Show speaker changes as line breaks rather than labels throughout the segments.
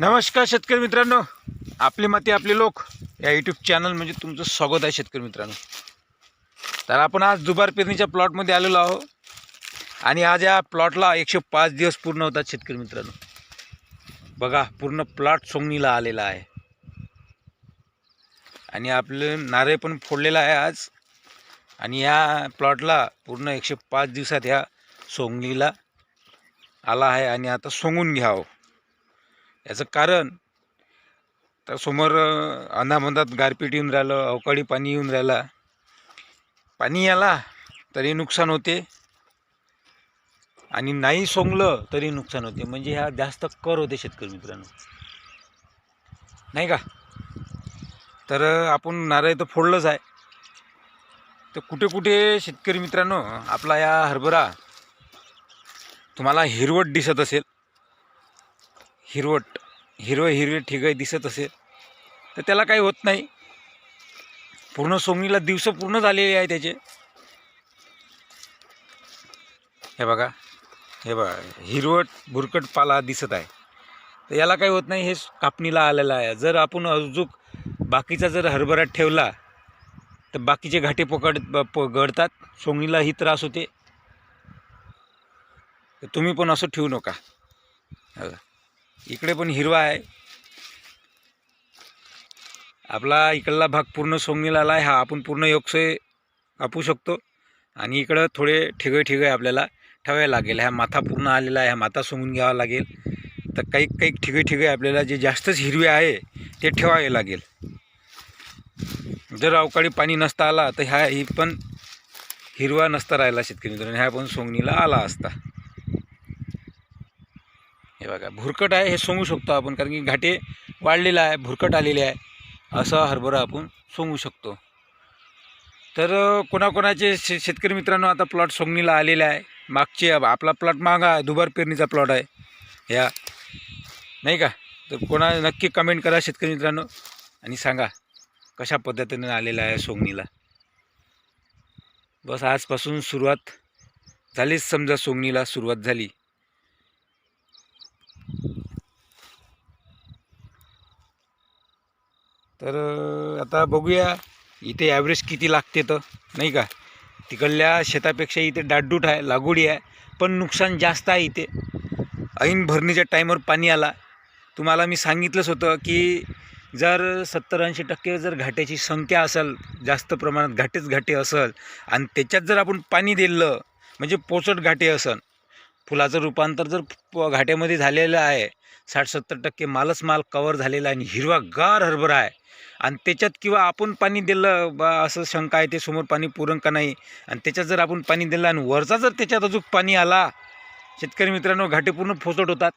नमस्कार शेतकरी मित्रांनो. आपली माती आपले लोक या यूट्यूब चॅनल म्हणजे तुमचं स्वागत आहे शेतकरी मित्रांनो. तर आपण आज दुबार पेरणीच्या प्लॉटमध्ये आलेलो आहोत. आणि आज या प्लॉटला एकशे पाच दिवस पूर्ण होतात शेतकरी मित्रांनो. बघा पूर्ण प्लॉट सोंगणीला आलेला आहे. आणि आपले नारळ पण फोडलेला आहे आज. आणि या प्लॉटला पूर्ण एकशे पाच दिवसात ह्या सोंगणीला आला आहे. आणि आता सोंगून घ्यावं. याचं कारण तर समोर अनामधात गारपीट येऊन राहिलं अवकाळी पाणी येऊन राहिला. पाणी आला तरी नुकसान होते. आणि नाही सोंगलं तरी नुकसान होते. म्हणजे ह्या जास्त कर होते शेतकरी मित्रांनो. नाही का? तर आपण नारळ तर फोडलंच आहे. तर कुठे कुठे शेतकरी मित्रांनो आपला या हरभरा तुम्हाला हिरवट दिसत असेल. हिरवट हिरवं हिरवे ठिकाय दिसत असेल तर त्याला काही होत नाही. पूर्ण सोमणीला दिवस पूर्ण झालेले आहे त्याचे. हे बघा हे बघा हिरवट भुरकट पाला दिसत आहे. तर याला काही होत नाही हे कापणीला आलेलं आहे. जर आपण अजूक बाकीचा जर हरभरा ठेवला तर बाकीचे घाटे पकड प गळतात सोंगणीलाही त्रास होते. तुम्ही पण असं ठेवू नका. बघा. इकडे पण हिरवा आहे. आपला इकडला भाग पूर्ण सोंगणीला आला आहे हा आपण पूर्ण योगसे कापू शकतो. आणि इकडं थोडे ठिगळे ठिगळे आपल्याला. ठेवायला लागेल. ह्या माथा पूर्ण आलेला आहे. ह्या माथा सोंगून घ्यावा लागेल. तर काही काही ठिगळे ठिगळे आपल्याला जे जास्तच हिरवे आहे ते ठेवावे लागेल. जर अवकाळी पाणी नसता आला तर ह्या ही पण हिरवा नसता राहिला शेतकरी मित्रांनो. ह्या पण सोंगणीला आला असता. हे बघा भुरकट आहे हे सोंगू शकतो आपण कारण की घाटे वाढलेला आहे भुरकट आलेले आहे असा हरभरा आपण सोंगू शकतो. तर कोणाकोणाचे शे शेतकरी मित्रांनो आता प्लॉट सोंगणीला आलेला आहे. मागचे आपला प्लॉट मागा आहे दुबार पेरणीचा प्लॉट आहे. या. नाही का? तर कोणा नक्की कमेंट करा शेतकरी मित्रांनो आणि सांगा कशा पद्धतीने आलेला आहे सोंगणीला बस आजपासून सुरुवात झालीच समजा सोंगणीला सुरुवात झाली. तर आता बघूया इथे ॲव्हरेज किती लागते तर नाही का? तिकडल्या शेतापेक्षा इथे डाटडूट आहे लागोडी आहे पण नुकसान जास्त आहे इथे. ऐन भरणीच्या टाईमवर पाणी आला. तुम्हाला मी सांगितलंच होतं की जर सत्तर ऐंशी टक्के जर घाट्याची संख्या असेल जास्त प्रमाणात घाटेच घाटे असेल आणि त्याच्यात जर आपण पाणी दिलं म्हणजे पोचट घाटे असेल फुलाचं रूपांतर जर प- घाट्यामध्ये झालेलं आहे साठ सत्तर टक्के मालच माल कवर झालेला आहे आणि हिरवा गार हरभरा आहे. आणि त्याच्यात किंवा आपण पाणी दिलं बा असं शंका आहे ते समोर पाणी पुरण का नाही. आणि त्याच्यात जर आपण पाणी दिलं आणि वरचा जर त्याच्यात अजून पाणी आला शेतकरी मित्रांनो घाटे पूर्ण फोचट होतात.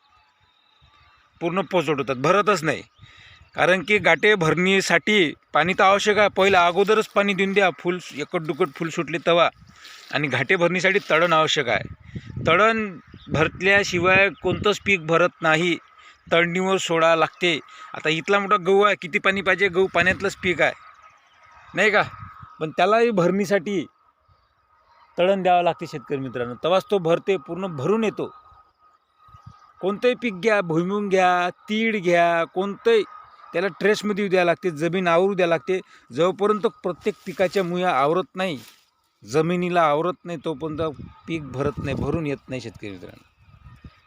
पूर्ण पोचट होतात. भरतच नाही. कारण की गाठे भरणीसाठी पाणी तर आवश्यक आहे. पहिलं अगोदरच पाणी देऊन द्या. फुल एकट दुकट फुल सुटले तवा. आणि घाटे भरणीसाठी तळण आवश्यक आहे. तळण भरतल्याशिवाय कोणतंच पीक भरत नाही. तळणीवर सोडा लागते. आता इथला मोठा गहू आहे किती पाणी पाहिजे? गहू पाण्यातलंच पीक आहे. नाही का? पण त्यालाही भरणीसाठी तळण द्यावं लागते शेतकरी मित्रांनो. तेव्हाच तो भरते पूर्ण भरून येतो. कोणतंही पीक घ्या भुईमुंग घ्या तीळ घ्या कोणतंही त्याला ट्रेसमध्ये द्यावं लागते जमीन आवरू द्यावं लागते. जवळपर्यंत प्रत्येक पिकाच्या मुया आवरत नाही जमिनीला आवरत नाही तोपर्यंत पीक भरत नाही भरून येत नाही शेतकरी मित्रांनो.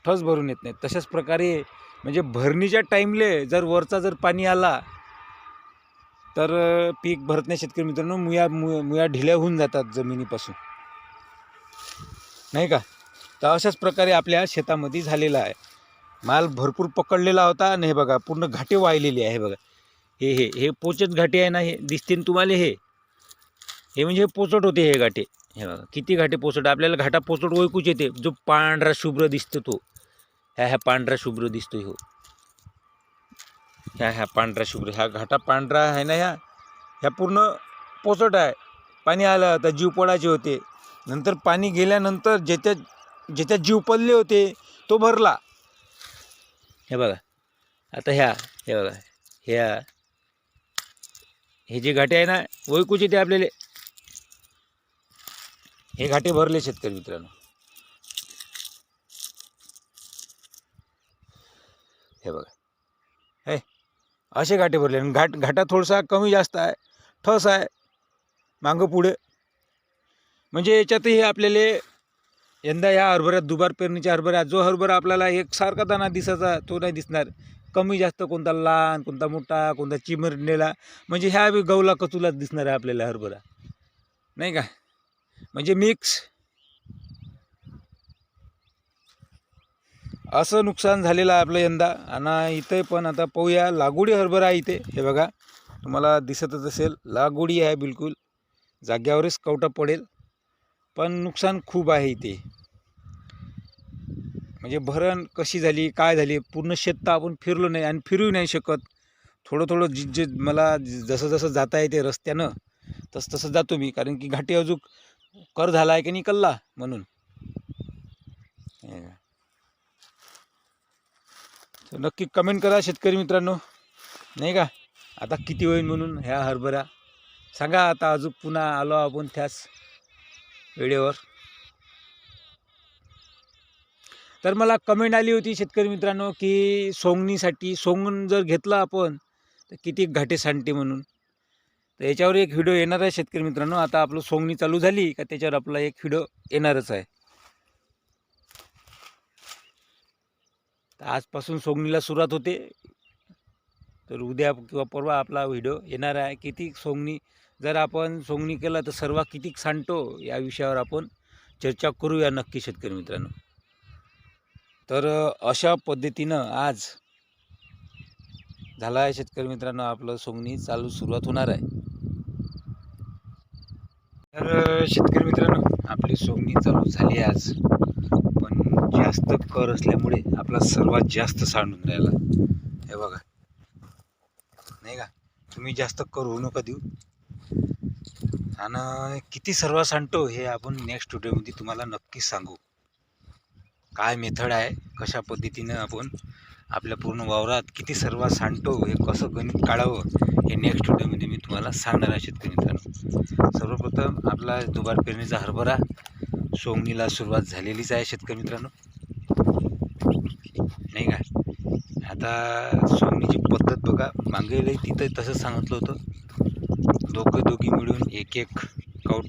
ठस भरून येत नाही. तशाच प्रकारे म्हणजे भरणीच्या टाईमले जर वरचा जर पाणी आला तर पीक भरत नाही शेतकरी मित्रांनो. मुया मु मुया ढिल्या होऊन जातात जमिनीपासून. नाही का? तर अशाच प्रकारे आपल्या शेतामध्ये झालेला आहे. माल भरपूर पकडलेला होता आणि हे बघा पूर्ण घाटे वाहिलेली आहे हे बघा. हे हे हे पोचत घाटे आहे ना हे दिसते ना तुम्हाला हे. हे म्हणजे हे पोचट होते हे घाटे. हे बघा किती घाटे पोचट आपल्याला घाटा पोचट ओळखूच येते. जो पांढरा शुभ्र दिसतो तो. ह्या ह्या पांढरा शुभ्र दिसतो हो. ह्या ह्या पांढरा शुभ्र ह्या घाटा पांढरा आहे ना ह्या? ह्या पूर्ण पोचट आहे. पाणी आलं तर जीव पडायचे होते. नंतर पाणी गेल्यानंतर ज्याच्यात ज्याच्यात जीव पडले होते तो भरला. हे बघा. आता ह्या हे बघा. ह्या. हे जे घाटे आहे ना ओळखूचे ते आपल्याला. हे घाटे भरले शेतकरी मित्रांनो. हे बघा. हे असे घाटे भरले आणि घाट घाटा थोडासा कमी जास्त आहे ठस आहे मागं पुढे. म्हणजे याच्यातही आपल्याला यंदा या हरभऱ्यात दुबार पेरणीच्या हरभऱ्यात जो हरभरा आपल्याला एकसारखा दाना दिसायचा तो नाही दिसणार. कमी जास्त कोणता लहान कोणता मोठा कोणता चिमरलेला म्हणजे ह्या बी गवला कचुलाच दिसणार आहे आपल्याला हरभरा. नाही का? म्हणजे मिक्स असं नुकसान झालेलं आहे आपलं यंदा. आणि इथे पण आता पाहूया लागोडी हरभरा आहे इथे. हे बघा तुम्हाला दिसतच असेल लागोडी आहे बिलकुल. जाग्यावरच कवटा पडेल. पण नुकसान खूप आहे इथे. म्हणजे भरण कशी झाली काय झाली पूर्ण शेत तर आपण फिरलो नाही आणि फिरू नाही शकत. थोडं थोडं जे जे मला जसं जसं जाता येते रस्त्यानं तसं तसं जातो मी. कारण की घाटी अजून कर झाला आहे की नाही कल्ला म्हणून. हे तर नक्की कमेंट करा शेतकरी मित्रांनो. नाही का? आता किती होईल म्हणून ह्या हरभरा. सांगा आता अजून पुन्हा आलो आपण त्याच वेळेवर तर मला कमेंट आली होती शेतकरी मित्रांनो की सोंगणीसाठी सोंगून जर घेतलं आपण तर किती घाटे सांडते म्हणून. तर याच्यावर एक व्हिडिओ येणार आहे शेतकरी मित्रांनो. आता आपलं सोंगणी चालू झाली का त्याच्यावर आपला एक व्हिडिओ येणारच आहे. तर आजपासून सोंगणीला सुरुवात होते. तर उद्या किंवा परवा आपला व्हिडिओ येणार आहे. किती सोंगणी जर आपण सोंगणी केला तर सर्व किती सांडतो या विषयावर आपण चर्चा करूया नक्की शेतकरी मित्रांनो. तर अशा पद्धतीनं आज झाला आहे शेतकरी मित्रांनो आपलं सोंगणी चालू सुरुवात होणार आहे. तर शेतकरी मित्रांनो आपली सोंगणी चालू झाली आहे आज. पण जास्त कर असल्यामुळे आपला सर्वात जास्त सांडून राहिला हे बघा. नाही का? तुम्ही जास्त कर होऊ नका देऊ. आणि किती सर्व सांडतो हे आपण नेक्स्ट व्हिडिओमध्ये तुम्हाला नक्कीच सांगू. काय मेथड आहे? कशा पद्धतीनं आपण आपल्या पूर्ण वावरात किती सर्व सांडतो हे कसं गणित काढावं हे नेक्स्ट व्हिडिओमध्ये मी तुम्हाला सांगणार आहे शेतकरी सर्वप्रथम आपला दुबार पेरणीचा हरभरा सोंगणीला सुरुवात झालेलीच आहे शेतकरी मित्रांनो. नाही का? आता सोंगणीची पद्धत बघा मागेलही तिथं तसंच सांगितलं होतं. दोघं दोघी मिळून एक एक कौट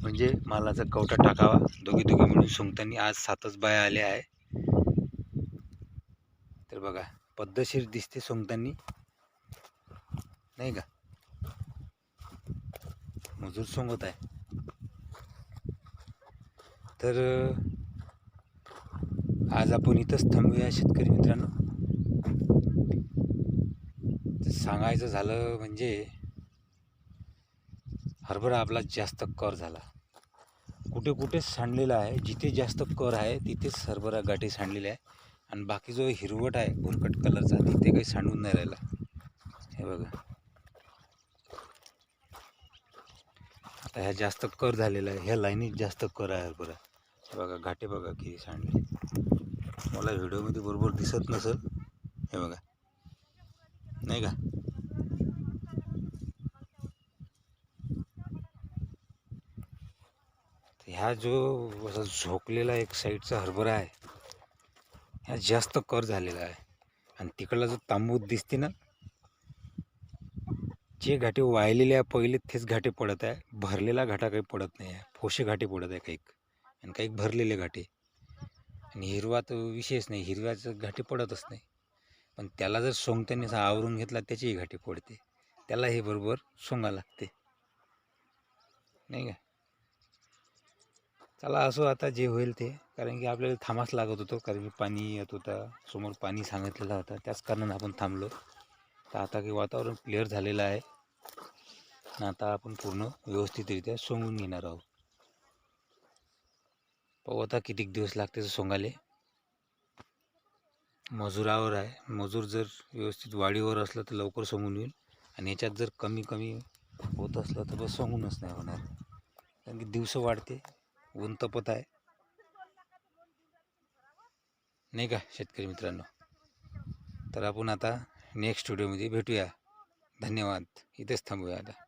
म्हणजे मालाचा कवटा टाकावा. दोघी दोघी मिळून सोंगताना आज सातच बाया आल्या आहे. तर बघा पद्धतशीर दिसते सोंगताना. नाही का? मजूर सोंगत आहे. तर आज आपण इथंच थांबूया शेतकरी मित्रांनो. सांगायचं झालं म्हणजे हरभरा आपला जास्त कर झाला. कुठे कुठे सांडलेला आहे. जिथे जास्त कर आहे तिथेच हरभरा गाठी सांडलेली आहे. आणि बाकी जो हिरवट आहे भुरकट कलरचा तिथे काही सांडून नाही राहिला. हे बघा. आता ह्या जास्त कर झालेला आहे. ह्या लाईनीत जास्त कर आहे हरभरा हे बघा घाटे बघा किती सांडले. मला व्हिडिओमध्ये बरोबर दिसत नसेल. हे बघा. नाही का? ह्या जो असा झोकलेला एक साईडचा हरभरा आहे ह्या जास्त कर झालेला आहे. आणि तिकडला जो तांबूत दिसते ना जे घाटे वाळलेले आहे पहिले तेच घाटे पडत आहे. भरलेला घाटा काही पडत नाही आहे. फोशे घाटे पडत आहे काही. आणि काही भरलेले घाटे. आणि हिरवा तर विशेष नाही. हिरव्याचं घाटे पडतच नाही. पण त्याला जर सोंगताना असा आवरून घेतला त्याचीही घाटी पडते. त्याला हे बरोबर सोंगा लागते. नाही का? चला असो आता जे होईल ते. कारण की आपल्याला थांबाच लागत होतो. कारण की पाणी येत होता. समोर पाणी सांगितलेला होता. त्याच कारणानं आपण थांबलो. तर आता की वातावरण क्लिअर झालेलं आहे. आणि आता आपण पूर्ण व्यवस्थितरित्या सोंगून घेणार आहोत. पाहू आता कितीक दिवस लागते ते सोंगाले मजुरावर आहे. मजूर जर व्यवस्थित वाढीवर असलं तर लवकर सोंगून येईल. आणि याच्यात जर कमी कमी होत असलं तर बस सोंगूनच नाही होणार. कारण की दिवसं वाढते. ऊन तपत आहे. नाही का शेतकरी मित्रांनो? तर आपण आता नेक्स्ट व्हिडिओमध्ये भेटूया. धन्यवाद. इथेच थांबूया आता.